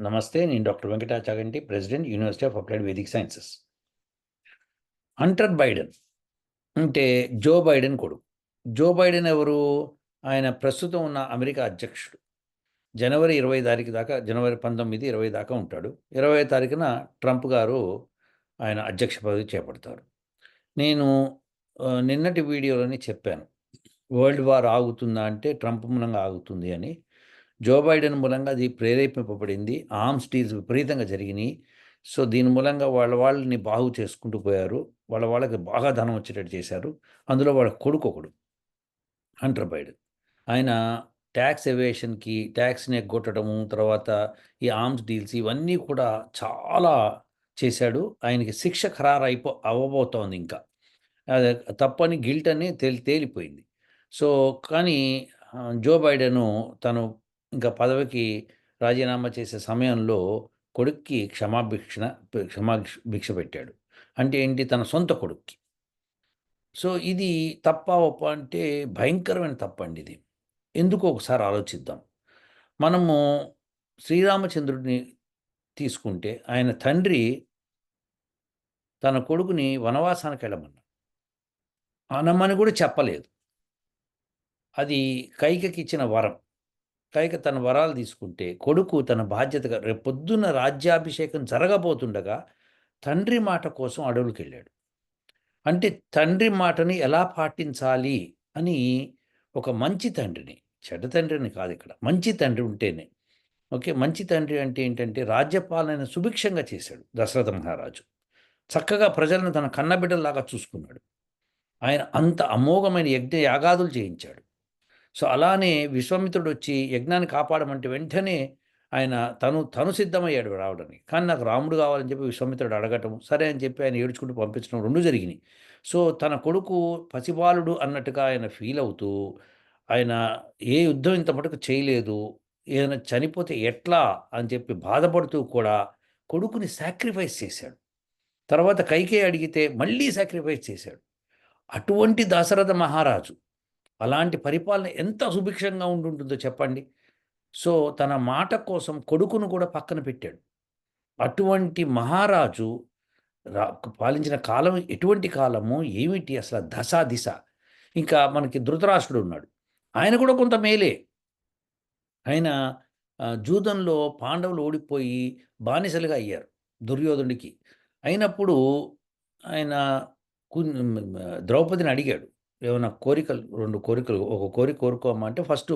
నమస్తే నేను doctor Venkata Chaganti president university of applied Vedic sciences. Hunter Biden అంటే జో బైడెన్ కొడుకు. జో బైడెన్ ఎవరు? ఆయన ప్రస్తుతం ఉన్న అమెరికా అధ్యక్షుడు. జనవరి ఇరవై తారీఖు దాకా జనవరి పంతొమ్మిది ఇరవై దాకా ఉంటాడు. ఇరవై తారీఖున ట్రంప్ గారు ఆయన అధ్యక్ష పదవి చేపడతారు. నేను నిన్నటి వీడియోలోనే చెప్పాను. వరల్డ్ వార్ ఆగుతుందా అంటే ట్రంప్ మూలంగా ఆగుతుంది అని. జో బైడెన్ మూలంగా అది ప్రేరేపింపబడింది. ఆర్మ్స్ డీల్స్ విపరీతంగా జరిగినాయి. సో దీని మూలంగా వాళ్ళ వాళ్ళని బాగు చేసుకుంటూ పోయారు. వాళ్ళ వాళ్ళకి బాగా ధనం వచ్చేటట్టు చేశారు. అందులో వాళ్ళ కొడుకు ఒకడు హంటర్ బైడెన్. ఆయన ట్యాక్స్ ఎవేషన్కి ట్యాక్స్ని ఎగ్గొట్టడము తర్వాత ఈ ఆర్మ్స్ డీల్స్ ఇవన్నీ కూడా చాలా చేశాడు. ఆయనకి శిక్ష ఖరారు అయిపో అవ్వబోతోంది ఇంకా. తప్పని గిల్ట్ అని తేలి తేలిపోయింది. సో కానీ జో బైడెను తను ఇంకా పదవికి రాజీనామా చేసే సమయంలో కొడుక్కి క్షమాభిక్షణ క్షమా భిక్ష పెట్టాడు. అంటే ఏంటి? తన సొంత కొడుక్కి. సో ఇది తప్ప ఒప్ప అంటే భయంకరమైన తప్పండి ఇది. ఎందుకు ఒకసారి ఆలోచిద్దాం. మనము శ్రీరామచంద్రుడిని తీసుకుంటే ఆయన తండ్రి తన కొడుకుని వనవాసానికి వెళ్ళమన్నా అనమని కూడా చెప్పలేదు. అది కైకకి ఇచ్చిన వరం. కైక తన వరాలు తీసుకుంటే కొడుకు తన బాధ్యతగా రేపొద్దున్న రాజ్యాభిషేకం జరగబోతుండగా తండ్రి మాట కోసం అడవులకు వెళ్ళాడు అంటే తండ్రి మాటని ఎలా పాటించాలి అని ఒక మంచి తండ్రిని చెడ్డ తండ్రిని కాదు ఇక్కడ మంచి తండ్రి ఉంటేనే ఓకే మంచి తండ్రి అంటే ఏంటంటే రాజ్యపాలన సుభిక్షంగా చేశాడు దశరథ మహారాజు. చక్కగా ప్రజలను తన కన్నబిడ్డలాగా చూసుకున్నాడు. ఆయన అంత అమోఘమైన యజ్ఞ యాగాదులు చేయించాడు. సో అలానే విశ్వామిత్రుడు వచ్చి యజ్ఞాన్ని కాపాడమంటే వెంటనే ఆయన తను తను సిద్ధమయ్యాడు రావడానికి. కానీ నాకు రాముడు కావాలని చెప్పి విశ్వామిత్రుడు అడగటం సరే అని చెప్పి ఆయన ఏడ్చుకుంటూ పంపించడం రెండు జరిగినాయి. సో తన కొడుకు పసిబాలుడు అన్నట్టుగా ఆయన ఫీల్ అవుతూ ఆయన ఏ యుద్ధం ఇంత మటుకు చేయలేదు ఏదైనా చనిపోతే ఎట్లా అని చెప్పి బాధపడుతూ కూడా కొడుకుని సాక్రిఫైస్ చేశాడు. తర్వాత కైకే అడిగితే మళ్ళీ సాక్రిఫైస్ చేశాడు. అటువంటి దశరథ మహారాజు అలాంటి పరిపాలన ఎంత సుభిక్షంగా ఉంటుందో చెప్పండి. సో తన మాట కోసం కొడుకును కూడా పక్కన పెట్టాడు. అటువంటి మహారాజు పాలించిన కాలం ఎటువంటి కాలము ఏమిటి అసలు దశ దిశ? ఇంకా మనకి ధృతరాష్ట్రుడు ఉన్నాడు. ఆయన కూడా కొంత మేలే. ఆయన జూదంలో పాండవులు ఓడిపోయి బానిసలుగా అయ్యారు దుర్యోధనుడికి. అయినప్పుడు ఆయన ద్రౌపదిని అడిగాడు. ఏమైనా కోరికలు రెండు కోరికలు ఒక కోరిక కోరుకోమంటే ఫస్ట్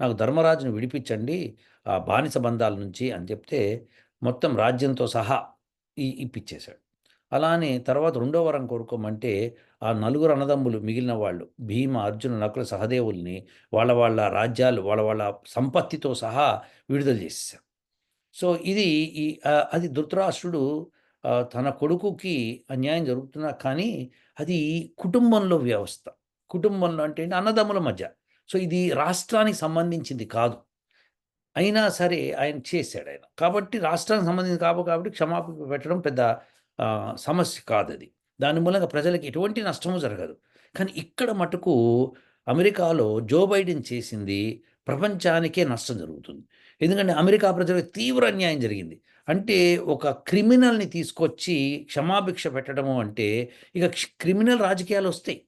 నాకు ధర్మరాజుని విడిపించండి ఆ బానిస బంధాల నుంచి అని చెప్తే మొత్తం రాజ్యంతో సహా ఈ ఇప్పించేశాడు అలానే తర్వాత రెండో వరం కోరుకోమంటే ఆ నలుగురు అన్నదమ్ములు మిగిలిన వాళ్ళు భీమ అర్జున నకుల సహదేవుల్ని వాళ్ళ వాళ్ళ రాజ్యాలు వాళ్ళ వాళ్ళ సంపత్తితో సహా విడుదల చేసేసారు. సో ఇది ఈ అది ధృతరాష్ట్రుడు తన కొడుకుకి అన్యాయం జరుగుతున్నా కానీ అది కుటుంబంలో వ్యవస్థ. కుటుంబంలో అంటే ఏంటి? అన్నదమ్ముల మధ్య. సో ఇది రాష్ట్రానికి సంబంధించింది కాదు. అయినా సరే ఆయన చేశాడు ఆయన. కాబట్టి రాష్ట్రానికి సంబంధించింది కాబో కాబట్టి క్షమాపణ పెట్టడం పెద్ద సమస్య కాదు అది దాని మూలంగా ప్రజలకు ఎటువంటి నష్టము జరగదు. కానీ ఇక్కడ మటుకు అమెరికాలో జో బైడెన్ చేసింది ప్రపంచానికే నష్టం జరుగుతుంది. ఎందుకంటే అమెరికా ప్రజలకు తీవ్ర అన్యాయం జరిగింది. అంటే ఒక క్రిమినల్ని తీసుకొచ్చి క్షమాభిక్ష పెట్టడము అంటే ఇక క్రిమినల్ రాజకీయాలు వస్తాయి.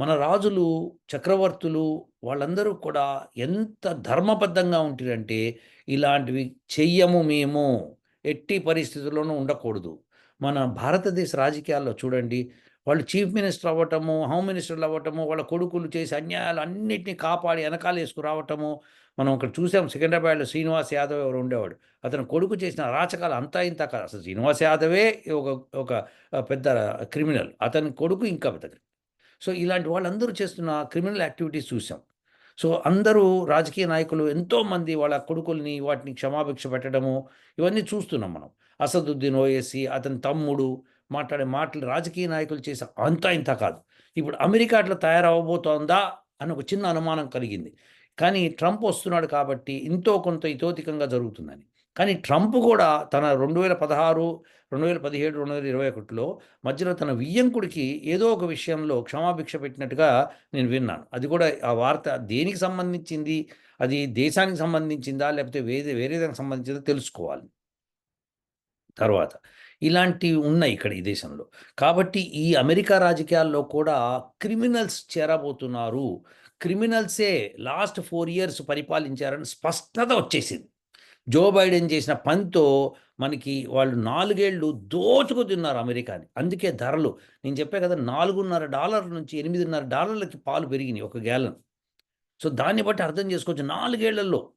మన రాజులు చక్రవర్తులు వాళ్ళందరూ కూడా ఎంత ధర్మబద్ధంగా ఉంటారంటే ఇలాంటివి చెయ్యము మేము ఎట్టి పరిస్థితుల్లోనూ ఉండకూడదు. మన భారతదేశ రాజకీయాల్లో చూడండి వాళ్ళు చీఫ్ మినిస్టర్ అవ్వటము హోమ్ మినిస్టర్లు అవ్వటము వాళ్ళ కొడుకులు చేసే అన్యాయాలు అన్నిటినీ కాపాడి వెనకాల వేసుకురావటము. మనం ఇక్కడ చూసాం సికింద్రాబాద్లో శ్రీనివాస్ యాదవ్ ఎవరు ఉండేవాడు. అతను కొడుకు చేసిన అరాచకాలు అంతా ఇంత అసలు శ్రీనివాస్ యాదవే ఒక ఒక పెద్ద క్రిమినల్. అతని కొడుకు ఇంకా పెద్ద. సో ఇలాంటి వాళ్ళందరూ చేస్తున్న క్రిమినల్ యాక్టివిటీస్ చూసాం. సో అందరూ రాజకీయ నాయకులు ఎంతోమంది వాళ్ళ కొడుకుల్ని వాటిని క్షమాభిక్ష పెట్టడము ఇవన్నీ చూస్తున్నాం మనం. అసదుద్దీన్ ఓఎస్సి అతని తమ్ముడు మాట్లాడే మాటలు రాజకీయ నాయకులు చేసే అంతా ఇంత కాదు. ఇప్పుడు అమెరికా అట్లా తయారవబోతోందా అని ఒక చిన్న అనుమానం కలిగింది. కానీ ట్రంప్ వస్తున్నాడు కాబట్టి ఇంతో కొంత ఇతోతికంగా జరుగుతుందని. కానీ ట్రంప్ కూడా తన రెండు వేల పదహారు రెండు వేల పదిహేడు రెండు వేల ఇరవై ఒకటిలో మధ్యలో తన వియ్యంకుడికి ఏదో ఒక విషయంలో క్షమాభిక్ష పెట్టినట్టుగా నేను విన్నాను. అది కూడా ఆ వార్త దేనికి సంబంధించింది? అది దేశానికి సంబంధించిందా? లేకపోతే వేరే వేరే దానికి సంబంధించిందా? తెలుసుకోవాలి. తర్వాత ఇలాంటివి ఉన్నాయి ఇక్కడ ఈ దేశంలో. కాబట్టి ఈ అమెరికా రాజకీయాల్లో కూడా క్రిమినల్స్ చేరబోతున్నారు. క్రిమినల్సే లాస్ట్ ఫోర్ ఇయర్స్ పరిపాలించారని స్పష్టత వచ్చేసింది. జో బైడెన్ చేసిన పనితో మనకి వాళ్ళు నాలుగేళ్ళు దోచుకు తిన్నారు అమెరికాని. అందుకే ధరలు. నేను చెప్పే కదా నాలుగున్నర డాలర్ల నుంచి ఎనిమిదిన్నర డాలర్లకి పాలు పెరిగినాయి ఒక గ్యాలన్. సో దాన్ని బట్టి అర్థం చేసుకోవచ్చు నాలుగేళ్ళలో.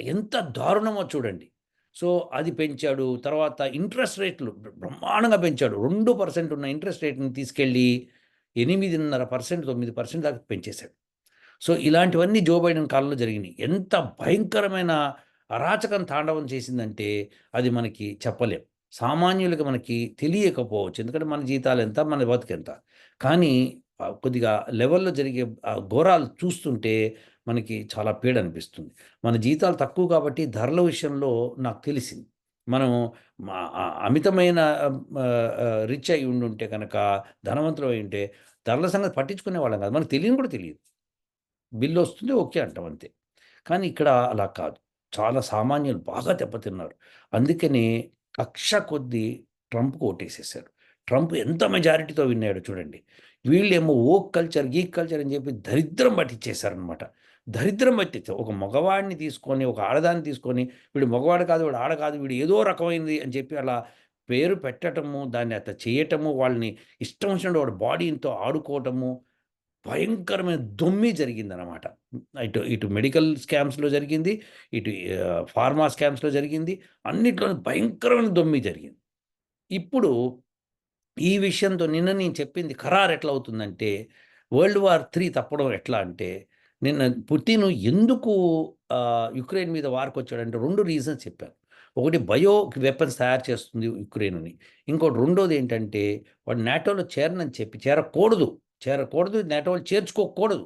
ఎంత దారుణమో చూడండి. సో అది పెంచాడు. తర్వాత ఇంట్రెస్ట్ రేట్లు బ్రహ్మాండంగా పెంచాడు. రెండు పర్సెంట్ ఉన్న ఇంట్రెస్ట్ రేట్ని తీసుకెళ్ళి ఎనిమిదిన్నర పర్సెంట్ తొమ్మిది పర్సెంట్ దాకా పెంచేశాడు. సో ఇలాంటివన్నీ జో బైడెన్ కాలంలో జరిగినాయి. ఎంత భయంకరమైన అరాచకం తాండవం చేసిందంటే అది మనకి చెప్పలేం. సామాన్యులకి మనకి తెలియకపోవచ్చు. ఎందుకంటే మన జీతాలు ఎంత మన బతుకెంత. కానీ కొద్దిగా లెవెల్లో జరిగే ఘోరాలు చూస్తుంటే మనకి చాలా పీడ అనిపిస్తుంది. మన జీతాలు తక్కువ కాబట్టి ధరల విషయంలో నాకు తెలిసింది. మనం అమితమైన రిచ్ అయి ఉండుంటే కనుక ధనవంతులు అయి ఉంటే ధరల సంగతి పట్టించుకునే వాళ్ళం కాదు. మనకు తెలియని కూడా తెలియదు. బిల్లు వస్తుంది ఓకే అంటాం అంతే. కానీ ఇక్కడ అలా కాదు. చాలా సామాన్యులు బాగా దెబ్బతిన్నారు. అందుకని కక్ష కొద్దీ ట్రంప్కు ఓటేసేసారు ట్రంప్ ఎంత మెజారిటీతో విన్నాడు చూడండి. వీళ్ళేమో ఓ కల్చర్ ఈ కల్చర్ అని చెప్పి దరిద్రం పట్టించేశారనమాట దరిద్రం పట్టించారు ఒక మగవాడిని తీసుకొని ఒక ఆడదాన్ని తీసుకొని వీడు మగవాడు కాదు వీడు ఆడ కాదు వీడు ఏదో రకమైనది అని చెప్పి అలా పేరు పెట్టటము దాన్ని అత చేయటము వాళ్ళని ఇష్టం వచ్చిన వాడు బాడీతో ఆడుకోవటము భయంకరమైన దొమ్మి జరిగిందనమాట ఇటు ఇటు మెడికల్ స్కామ్స్లో జరిగింది ఇటు ఫార్మా స్కామ్స్లో జరిగింది అన్నిట్లో భయంకరమైన దొమ్మి జరిగింది. ఇప్పుడు ఈ విషయంతో నిన్న నేను చెప్పింది ఖరారు ఎట్లా అవుతుందంటే వరల్డ్ వార్ త్రీ తప్పడం ఎట్లా అంటే నిన్న పుతిన్ ఎందుకు యుక్రెయిన్ మీద వార్కి వచ్చాడంటే రెండు రీజన్స్ చెప్పాను. ఒకటి బయో వెపన్స్ తయారు చేస్తుంది యుక్రెయిన్ అని ఇంకోటి రెండోది ఏంటంటే వాడు నాటోలో చేరనని చెప్పి చేరకూడదు. చేరకూడదు నెట్ వాళ్ళు చేర్చుకోకూడదు.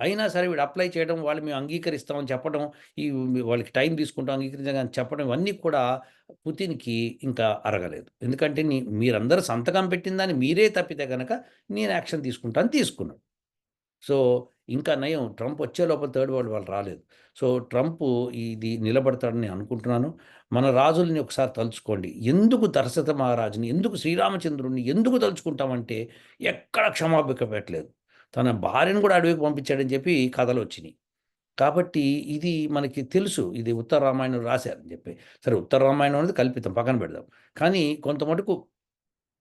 అయినా సరే వీడు అప్లై చేయడం వాళ్ళు మేము అంగీకరిస్తామని చెప్పడం ఈ వాళ్ళకి టైం తీసుకుంటాం అంగీకరించగానే చెప్పడం ఇవన్నీ కూడా పుతిన్కి ఇంకా అరగలేదు. ఎందుకంటే నీ మీరందరూ సంతకం పెట్టిందని మీరే తప్పితే కనుక నేను యాక్షన్ తీసుకుంటాను తీసుకున్నాడు. సో ఇంకా నయం. ట్రంప్ వచ్చే లోపల థర్డ్ వరల్డ్ వాళ్ళు రాలేదు. సో ట్రంప్ ఇది నిలబడతాడని అనుకుంటున్నాను. మన రాజుల్ని ఒకసారి తలుచుకోండి. ఎందుకు దర్శత మహారాజుని ఎందుకు శ్రీరామచంద్రుడిని ఎందుకు తలుచుకుంటామంటే ఎక్కడ క్షమాభిక పెట్టలేదు. తన భార్యను కూడా అడవికి పంపించాడని చెప్పి కథలు వచ్చినాయి. కాబట్టి ఇది మనకి తెలుసు. ఇది ఉత్తర రామాయణం రాశారని చెప్పి. సరే ఉత్తర రామాయణం అనేది కల్పితం. పక్కన పెడదాం. కానీ కొంత మటుకు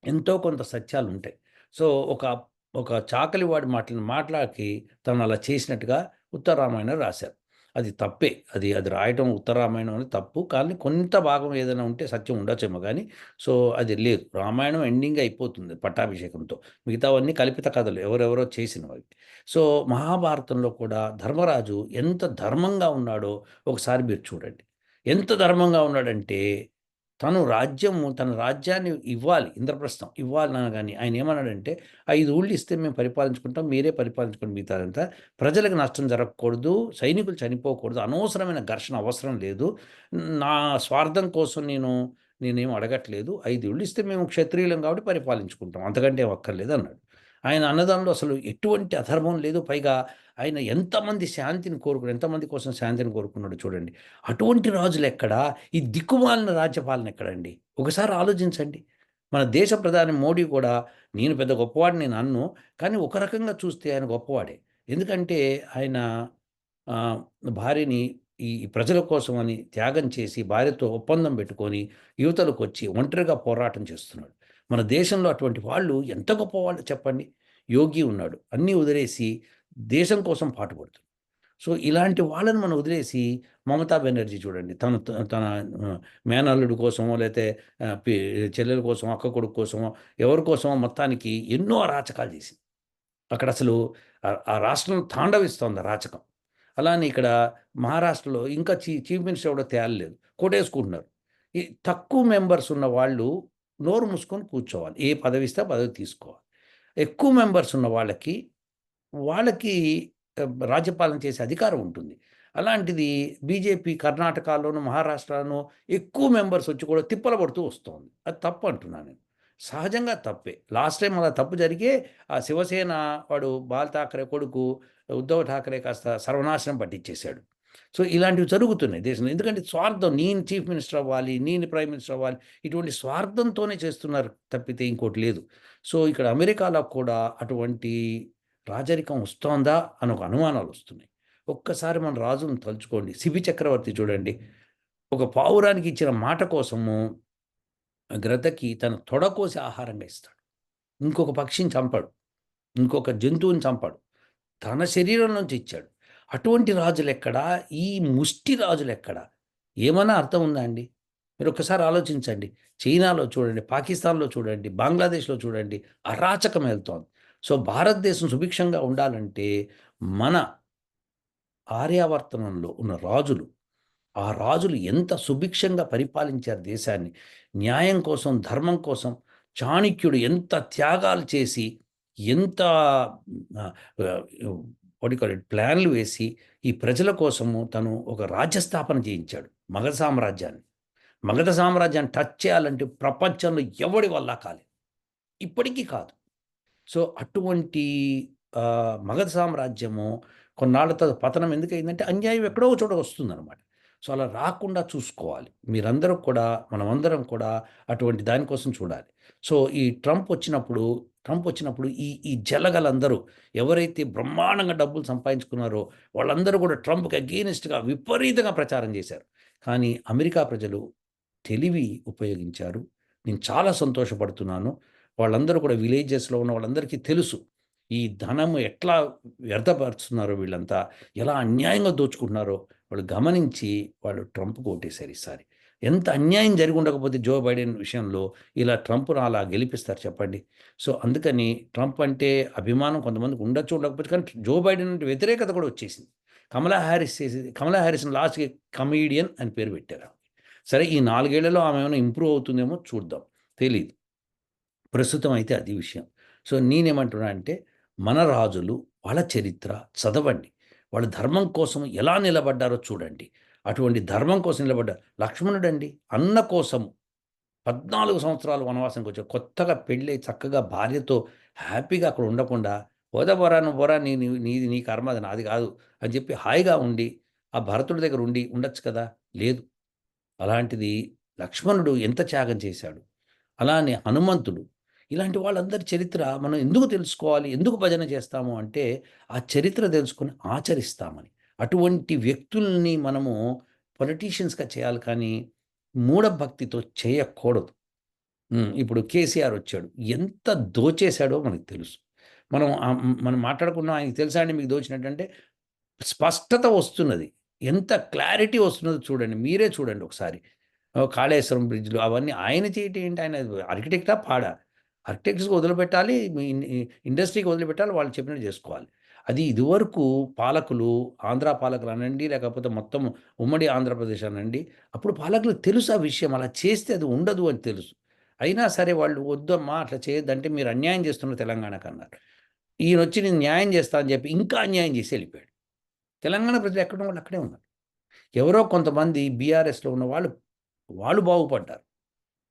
ఎంతో కొంత సత్యాలు ఉంటాయి. సో ఒక ఒక చాకలి వాడి మాటలను మాట్లాడి తను అలా చేసినట్టుగా ఉత్తర రామాయణం రాశారు. అది తప్పే. అది అది రాయటం ఉత్తరామాయణం అని అనేది తప్పు. కానీ కొంత భాగం ఏదైనా ఉంటే సత్యం ఉండొచ్చేమో కానీ సో అది లేదు. రామాయణం ఎండింగ్ అయిపోతుంది పట్టాభిషేకంతో. మిగతావన్నీ కల్పిత కథలు. ఎవరెవరో చేసినవి. సో మహాభారతంలో కూడా ధర్మరాజు ఎంత ధర్మంగా ఉన్నాడో ఒకసారి మీరు చూడండి. ఎంత ధర్మంగా ఉన్నాడంటే తను రాజ్యము తన రాజ్యాన్ని ఇవ్వాలి ఇంద్రప్రస్థం ఇవ్వాలి అనగాని ఆయన ఏమన్నాడంటే ఐదు ఊళ్ళు ఇస్తే మేము పరిపాలించుకుంటాం మీరే పరిపాలించుకుని మిగతాదంతా. ప్రజలకు నష్టం జరగకూడదు సైనికులు చనిపోకూడదు అనవసరమైన ఘర్షణ అవసరం లేదు. నా స్వార్థం కోసం నేను నేనేం అడగట్లేదు. ఐదు ఊళ్ళు ఇస్తే మేము క్షత్రియులం కాబట్టి పరిపాలించుకుంటాం. అంతకంటే ఒక్కర్లేదు అన్నాడు. ఆయన అన్నదానంలో అసలు ఎటువంటి అధర్మం లేదు. పైగా ఆయన ఎంతమంది శాంతిని కోరుకున్నాడు ఎంతమంది కోసం శాంతిని కోరుకున్నాడు చూడండి. అటువంటి రాజులు ఎక్కడ? ఈ దిక్కుమాలిన రాజ్యపాలన ఎక్కడండి? ఒకసారి ఆలోచించండి. మన దేశ ప్రధాని మోడీ కూడా నేను పెద్ద గొప్పవాడిని నేను అన్ను కానీ ఒక రకంగా చూస్తే ఆయన గొప్పవాడే. ఎందుకంటే ఆయన భార్యని ఈ ప్రజల కోసం అని త్యాగం చేసి భార్యతో ఒప్పందం పెట్టుకొని యువతలకు వచ్చి ఒంటరిగా పోరాటం చేస్తున్నాడు. మన దేశంలో అటువంటి వాళ్ళు ఎంత గొప్పవాళ్ళు చెప్పండి. యోగి ఉన్నాడు. అన్నీ వదిలేసి దేశం కోసం పాటుపడుతుంది సో ఇలాంటి వాళ్ళని మనం వదిలేసి మమతా బెనర్జీ చూడండి. తను తన మేనల్లుడు మేనల్లుడి కోసమో లేకపోతే చెల్లెల కోసం అక్క కొడుకు కోసమో ఎవరి కోసమో మొత్తానికి ఎన్నో అరాచకాలు చేసింది. అక్కడ అసలు ఆ- ఆ రాష్ట్రం తాండవిస్తోంది అరాచకం అలానే ఇక్కడ మహారాష్ట్రలో ఇంకా చీ చీఫ్ మినిస్టర్ కూడా తేలలేదు. కొట్టేసుకుంటున్నారు. ఈ తక్కువ మెంబర్స్ ఉన్న వాళ్ళు నోరు మూసుకొని కూర్చోవాలి. ఏ పదవి ఇస్తే పదవి తీసుకోవాలి. ఎక్కువ మెంబర్స్ ఉన్న వాళ్ళకి వాళ్ళకి రాజ్యపాలన చేసే అధికారం ఉంటుంది. అలాంటిది బీజేపీ కర్ణాటకలోను మహారాష్ట్రలోను ఎక్కువ మెంబర్స్ వచ్చి కూడా తిప్పల పడుతూ వస్తుంది. అది తప్పు అంటున్నాను నేను. సహజంగా తప్పే. లాస్ట్ టైం అలా తప్పు జరిగే ఆ శివసేన వాడు బాల్ ఠాకరే కొడుకు ఉద్ధవ్ ఠాకరే కాస్త సర్వనాశనం పట్టించేశాడు సో ఇలాంటివి జరుగుతున్నాయి దేశంలో. ఎందుకంటే స్వార్థం నేను చీఫ్ మినిస్టర్ అవ్వాలి నేను ప్రైమ్ మినిస్టర్ అవ్వాలి ఇటువంటి స్వార్థంతోనే చేస్తున్నారు తప్పితే ఇంకోటి లేదు. సో ఇక్కడ అమెరికాలో కూడా అటువంటి రాజరికం వస్తోందా అని ఒక అనుమానాలు వస్తున్నాయి. ఒక్కసారి మన రాజును తలుచుకోండి. సిబి చక్రవర్తి చూడండి. ఒక పావురానికి ఇచ్చిన మాట కోసము గ్రతకి తన తొడకోసి ఆహారంగా ఇస్తాడు. ఇంకొక పక్షిని చంపాడు. ఇంకొక జంతువుని చంపాడు. తన శరీరం నుంచి ఇచ్చాడు. అటువంటి రాజులు ఎక్కడా ఈ ముష్టి రాజులు ఎక్కడా ఏమన్నా అర్థం ఉందా అండి? మీరు ఒకసారి ఆలోచించండి. చైనాలో చూడండి పాకిస్తాన్లో చూడండి బంగ్లాదేశ్లో చూడండి అరాచకం వెళ్తోంది సో భారతదేశం సుభిక్షంగా ఉండాలంటే మన ఆర్యావర్తనంలో ఉన్న రాజులు ఆ రాజులు ఎంత సుభిక్షంగా పరిపాలించారు దేశాన్ని? న్యాయం కోసం ధర్మం కోసం చాణక్యుడు ఎంత త్యాగాలు చేసి ఎంత వడికాలి ప్లాన్లు వేసి ఈ ప్రజల కోసము తను ఒక రాజ్యస్థాపన చేయించాడు మగధ సామ్రాజ్యాన్ని. మగధ సామ్రాజ్యాన్ని టచ్ చేయాలంటే ప్రపంచంలో ఎవడి వల్ల కాలేదు. ఇప్పటికీ కాదు. సో అటువంటి మగధ సామ్రాజ్యము కొన్నాళ్ళ తర్వాత పతనం ఎందుకైందంటే అన్యాయం ఎక్కడో చోట వస్తుందన్నమాట. సో అలా రాకుండా చూసుకోవాలి. మీరందరూ కూడా మనమందరం కూడా అటువంటి దానికోసం చూడాలి. సో ఈ ట్రంప్ వచ్చినప్పుడు ట్రంప్ వచ్చినప్పుడు ఈ ఈ జలగలందరూ ఎవరైతే బ్రహ్మాండంగా డబ్బులు సంపాదించుకున్నారో వాళ్ళందరూ కూడా ట్రంప్కి అగేనిస్ట్గా విపరీతంగా ప్రచారం చేశారు. కానీ అమెరికా ప్రజలు తెలివి ఉపయోగించారు. నేను చాలా సంతోషపడుతున్నాను. వాళ్ళందరూ కూడా విలేజెస్లో ఉన్న వాళ్ళందరికీ తెలుసు ఈ ధనము ఎట్లా వ్యర్థపరుస్తున్నారో వీళ్ళంతా ఎలా అన్యాయంగా దోచుకుంటున్నారో వాళ్ళు గమనించి వాళ్ళు ట్రంప్కి ఓటేశారు ఈసారి. ఎంత అన్యాయం జరిగి ఉండకపోతే జో బైడెన్ విషయంలో ఇలా ట్రంప్ను అలా గెలిపిస్తారు చెప్పండి. సో అందుకని ట్రంప్ అంటే అభిమానం కొంతమందికి ఉండొచ్చు ఉండకపోతే కానీ జో బైడెన్ అంటే వ్యతిరేకత కూడా వచ్చేసింది. కమలా హ్యారిస్ చేసేది కమలా హ్యారిస్ని లాస్ట్కి కమీడియన్ అని పేరు పెట్టారు సరే ఈ నాలుగేళ్ళలో ఆమె ఏమైనా ఇంప్రూవ్ అవుతుందేమో చూద్దాం. తెలియదు ప్రస్తుతం అయితే అది విషయం. సో నేనేమంటున్నా అంటే మన రాజులు వాళ్ళ చరిత్ర చదవండి. వాళ్ళ ధర్మం కోసం ఎలా నిలబడ్డారో చూడండి. అటువంటి ధర్మం కోసం నిలబడ్డారు లక్ష్మణుడు అండి అన్న కోసము పద్నాలుగు సంవత్సరాలు వనవాసంకి వచ్చారు కొత్తగా పెళ్ళి చక్కగా భార్యతో హ్యాపీగా అక్కడ ఉండకుండా పోదా బొరా నువ్వు పోరా నీ నీది నీ కర్మ అది నాది కాదు అని చెప్పి హాయిగా ఉండి ఆ భరతుడి దగ్గర ఉండి ఉండొచ్చు కదా? లేదు. అలాంటిది లక్ష్మణుడు ఎంత త్యాగం చేశాడు? అలానే హనుమంతుడు. ఇలాంటి వాళ్ళందరి చరిత్ర మనం ఎందుకు తెలుసుకోవాలి? ఎందుకు భజన చేస్తాము అంటే ఆ చరిత్ర తెలుసుకొని ఆచరిస్తామని. అటువంటి వ్యక్తుల్ని మనము పొలిటీషియన్స్గా చేయాలి కానీ మూఢభక్తితో చేయకూడదు. ఇప్పుడు కేసీఆర్ వచ్చాడు. ఎంత దోచేశాడో మనకు తెలుసు. మనం మనం మాట్లాడుకున్నాం ఆయనకి తెలుసా అండి మీకు దోచినట్టంటే స్పష్టత వస్తున్నది. ఎంత క్లారిటీ వస్తున్నదో చూడండి. మీరే చూడండి ఒకసారి. కాళేశ్వరం బ్రిడ్జ్లు అవన్నీ ఆయన చేయటం ఏంటి? ఆయన ఆర్కిటెక్టా? పాడా? ఆర్కిటెక్ట్స్కి వదిలిపెట్టాలి. ఇండస్ట్రీకి వదిలిపెట్టాలి. వాళ్ళు చెప్పినట్టు చేసుకోవాలి. అది ఇదివరకు పాలకులు ఆంధ్ర పాలకులు అనండి లేకపోతే మొత్తం ఉమ్మడి ఆంధ్రప్రదేశ్ అనండి అప్పుడు పాలకులు తెలుసు ఆ విషయం? అలా చేస్తే అది ఉండదు అని తెలుసు. అయినా సరే వాళ్ళు వద్దమ్మా అట్లా చేయొద్దంటే మీరు అన్యాయం చేస్తున్న తెలంగాణకు అన్నారు ఈయన వచ్చి నేను న్యాయం చేస్తా అని చెప్పి ఇంకా అన్యాయం చేసి వెళ్ళిపోయాడు. తెలంగాణ ప్రజలు ఎక్కడ వాళ్ళు అక్కడే ఉన్నారు. ఎవరో కొంతమంది బీఆర్ఎస్లో ఉన్న వాళ్ళు వాళ్ళు బాగుపడ్డారు.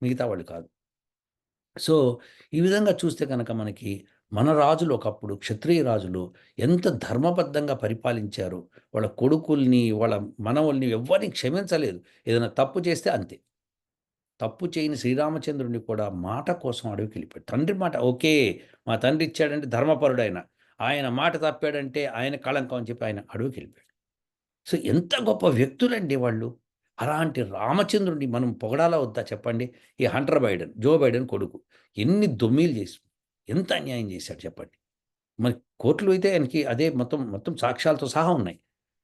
మిగతా వాళ్ళు కాదు. సో ఈ విధంగా చూస్తే కనుక మనకి మన రాజులు ఒకప్పుడు క్షత్రియ రాజులు ఎంత ధర్మబద్ధంగా పరిపాలించారు. వాళ్ళ కొడుకుల్ని వాళ్ళ మనవల్ని ఎవరిని క్షమించలేదు. ఏదైనా తప్పు చేస్తే అంతే. తప్పు చేయని శ్రీరామచంద్రుడిని కూడా మాట కోసం అడవికి వెళ్ళిపోయాడు. తండ్రి మాట ఓకే మా తండ్రి ఇచ్చాడంటే ధర్మపరుడైన. ఆయన మాట తప్పాడంటే ఆయన కళంకం అని చెప్పి ఆయన అడవికి వెళ్ళిపోయాడు. సో ఎంత గొప్ప వ్యక్తులండి వాళ్ళు. అలాంటి రామచంద్రుడిని మనం పొగడాలా వద్దా చెప్పండి? ఈ హంటర్ బైడెన్ జో బైడెన్ కొడుకు. ఎన్ని దొమ్మీలు చేసి ఎంత అన్యాయం చేశాడు చెప్పండి. మరి కోర్టులు అయితే ఆయనకి అదే మొత్తం మొత్తం సాక్ష్యాలతో సహా ఉన్నాయి.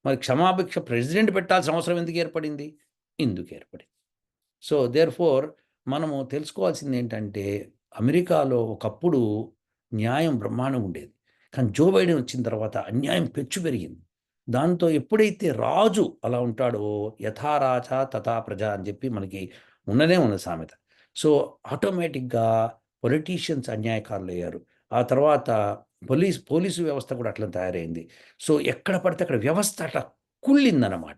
మరి క్షమాభిక్ష ప్రెసిడెంట్ పెట్టాల్సిన అవసరం ఎందుకు ఏర్పడింది? ఇందుకు ఏర్పడింది. సో దేర్ ఫోర్ మనము తెలుసుకోవాల్సింది ఏంటంటే అమెరికాలో ఒకప్పుడు న్యాయం బ్రహ్మాండం ఉండేది. కానీ జో బైడెన్ వచ్చిన తర్వాత అన్యాయం పెచ్చు పెరిగింది. దాంతో ఎప్పుడైతే రాజు అలా ఉంటాడో యథారాజ తథా ప్రజ అని చెప్పి మనకి ఉన్నదే ఉన్న సామెత. సో ఆటోమేటిక్గా పొలిటీషియన్స్ అన్యాయకారులు అయ్యారు ఆ తర్వాత పోలీస్ పోలీసు వ్యవస్థ కూడా అట్లా తయారైంది. సో ఎక్కడ పడితే అక్కడ వ్యవస్థ అట్లా కుళ్ళిందనమాట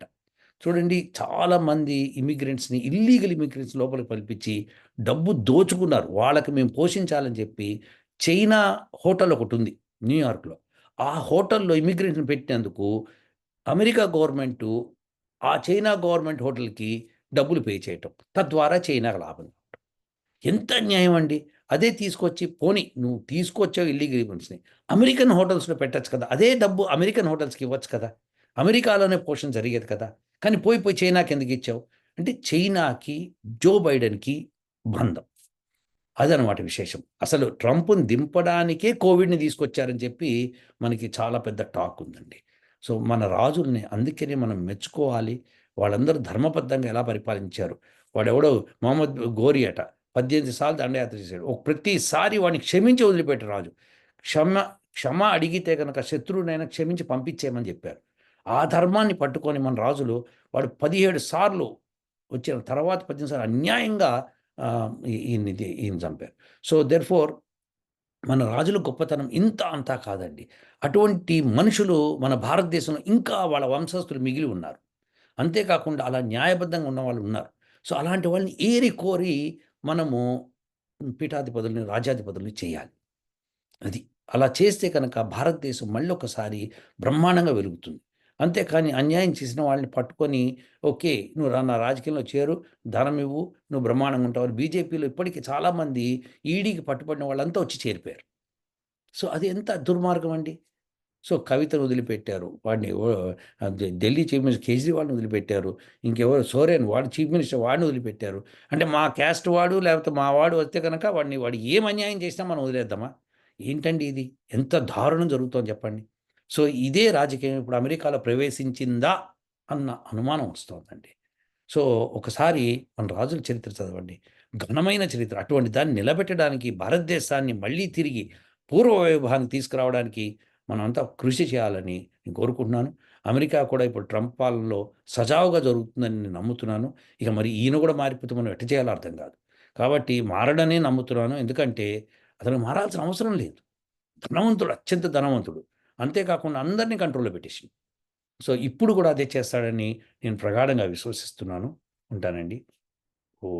చూడండి చాలామంది ఇమిగ్రెంట్స్ని ఇల్లీగల్ ఇమిగ్రెంట్స్ లోపలికి పంపించి డబ్బు దోచుకున్నారు. వాళ్ళకి మేము పోషించాలని చెప్పి చైనా హోటల్ ఒకటి ఉంది న్యూయార్క్లో. ఆ హోటల్లో ఇమిగ్రెంట్ని పెట్టినందుకు అమెరికా గవర్నమెంటు ఆ చైనా గవర్నమెంట్ హోటల్కి డబ్బులు పే చేయటం. తద్వారా చైనాకు లాభం. ఎంత అన్యాయం అండి? అదే తీసుకొచ్చి పోనీ నువ్వు తీసుకొచ్చావు ఇల్లీగల్ ఇమిగ్రెంట్స్ని అమెరికన్ హోటల్స్లో పెట్టచ్చు కదా. అదే డబ్బు అమెరికన్ హోటల్స్కి ఇవ్వచ్చు కదా. అమెరికాలోనే పోషణ జరిగేది కదా. కానీ పోయి పోయి చైనాకి ఎందుకు ఇచ్చావు? అంటే చైనాకి జో బైడెన్కి బంధం. అదనమాట విశేషం. అసలు ట్రంప్ని దింపడానికే కోవిడ్ని తీసుకొచ్చారని చెప్పి మనకి చాలా పెద్ద టాక్ ఉందండి. సో మన రాజుల్ని అందుకనే మనం మెచ్చుకోవాలి. వాళ్ళందరూ ధర్మబద్ధంగా ఎలా పరిపాలించారు? వాడెవడో? మొహమ్మద్ గోరి అట. పద్దెనిమిది సార్లు దండయాత్ర చేశాడు. ఒక ప్రతిసారి వాడిని క్షమించి వదిలిపెట్టారు రాజు. క్షమ క్షమ అడిగితే కనుక శత్రువునైనా క్షమించి పంపించేయమని చెప్పారు. ఆ ధర్మాన్ని పట్టుకొని మన రాజులు వాడు పదిహేడు సార్లు వచ్చిన తర్వాత పద్దెనిమిది సార్లు అన్యాయంగా ఈయన్ని ఇది- ఈయన చంపారు. సో దెర్ ఫోర్ మన రాజుల గొప్పతనం ఇంత అంతా కాదండి. అటువంటి మనుషులు మన భారతదేశంలో ఇంకా వాళ్ళ వంశస్థులు మిగిలి ఉన్నారు. అంతేకాకుండా అలా న్యాయబద్ధంగా ఉన్న వాళ్ళు ఉన్నారు. సో అలాంటి వాళ్ళని ఏరి కోరి మనము పీఠాధిపతుల్ని రాజాధిపతుల్ని చేయాలి. అది. అలా చేస్తే కనుక భారతదేశం మళ్ళీ ఒకసారి బ్రహ్మాండంగా వెలుగుతుంది. అంతేకాని అన్యాయం చేసిన వాళ్ళని పట్టుకొని ఓకే నువ్వు రా నా రాజకీయంలో చేరు ధనం ఇవ్వు నువ్వు బ్రహ్మాండంగా ఉంటావు బీజేపీలో ఇప్పటికీ చాలామంది ఈడీకి పట్టుబడిన వాళ్ళంతా వచ్చి చేరిపోయారు. సో అది ఎంత దుర్మార్గం అండి? సో కవితను వదిలిపెట్టారు. వాడిని ఢిల్లీ చీఫ్ మినిస్టర్ కేజ్రీవాల్ని వదిలిపెట్టారు. ఇంకెవరు? సోరేన్ వాడు చీఫ్ మినిస్టర్ వాడిని వదిలిపెట్టారు. అంటే మా క్యాస్ట్ వాడు లేకపోతే మా వాడు వస్తే కనుక వాడిని వాడు ఏం అన్యాయం చేసినా మనం వదిలేద్దామా? ఏంటండి ఇది? ఎంత దారుణం జరుగుతుందో చెప్పండి. సో ఇదే రాజకీయం ఇప్పుడు అమెరికాలో ప్రవేశించిందా అన్న అనుమానం వస్తుందండి. సో ఒకసారి మన రాజుల చరిత్ర చదవండి. ఘనమైన చరిత్ర. అటువంటి దాన్ని నిలబెట్టడానికి భారతదేశాన్ని మళ్ళీ తిరిగి పూర్వ వైభవాన్ని తీసుకురావడానికి మనమంతా కృషి చేయాలని నేను కోరుకుంటున్నాను. అమెరికా కూడా ఇప్పుడు ట్రంప్ పాలనలో సజావుగా జరుగుతుందని నేను నమ్ముతున్నాను. ఇక మరి ఈయన కూడా మారిపోతే మనం ఎట్ట చేయాలో అర్థం కాదు. కాబట్టి మారడనే నమ్ముతున్నాను. ఎందుకంటే అతను మారాల్సిన అవసరం లేదు. ధనవంతుడు అత్యంత ధనవంతుడు. అంతేకాకుండా అందరినీ కంట్రోల్లో పెట్టేసి సో ఇప్పుడు కూడా అదే చేస్తాడని నేను ప్రగాఢంగా విశ్వసిస్తున్నాను. ఉంటానండి. ఓ